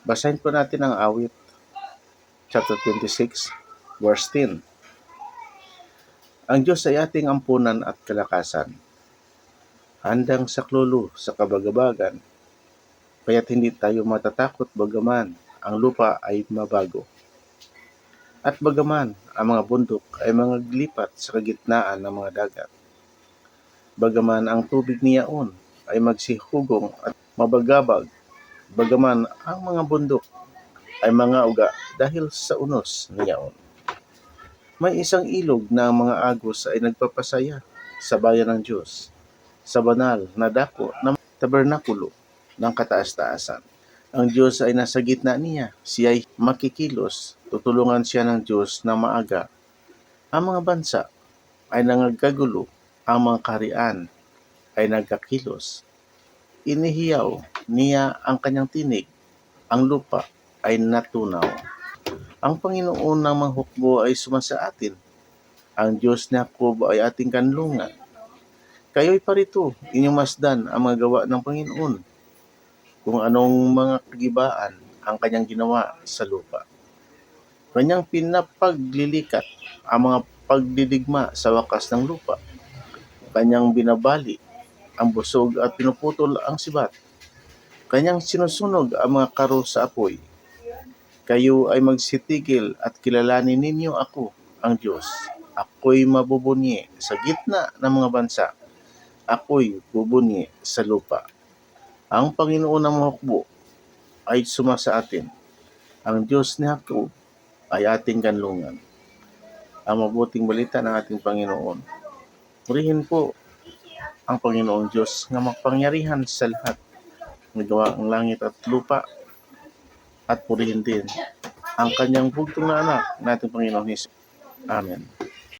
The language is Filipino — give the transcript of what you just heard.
Basahin po natin ang awit, chapter 26, verse 10. Ang Diyos ay ating ampunan at kalakasan, handang saklolo sa kabagabagan, kaya't hindi tayo matatakot bagaman ang lupa ay mabago. At bagaman ang mga bundok ay mga glipat sa kagitnaan ng mga dagat. Bagaman ang tubig niyaon ay magsihugong at mabagabag, bagaman ang mga bundok ay mga uga dahil sa unos niyaon. May isang ilog na ang mga agos ay nagpapasaya sa bayan ng Diyos, sa banal na dako ng tabernakulo ng kataas-taasan. Ang Diyos ay nasa gitna niya. Siya ay makikilos. Tutulungan siya ng Diyos na maaga. Ang mga bansa ay nangagagulo. Ang mga kaharian ay nagkakilos. Inihiyaw niya ang kanyang tinig. Ang lupa ay natunaw. Ang Panginoon ng mga ay sumasa atin. Ang Diyos ni Jacob ay ating kanlungan. Kayo'y parito, inyong masdan ang mga gawa ng Panginoon kung anong mga kagibaan ang kanyang ginawa sa lupa. Kanyang pinapaglilikat ang mga pagdidigma sa wakas ng lupa. Kanyang binabali ang busog at pinuputol ang sibat. Kanyang sinusunog ang mga karo sa apoy. Kayo ay magsitigil at kilalanin ninyo ako, ang Diyos. Ako'y mabubunyi sa gitna ng mga bansa. Ako'y bubunyi sa lupa. Ang Panginoon ng mga hukbo ay sumasa atin. Ang Diyos ni Jacob ay ating kanlungan. Ang mabuting balita ng ating Panginoon. Purihin po ang Panginoong Diyos nga magpangyarihan sa lahat. Nagawa ang langit at lupa at purihin din ang kanyang bugtong na anak nating Panginoong Hesus. Amen.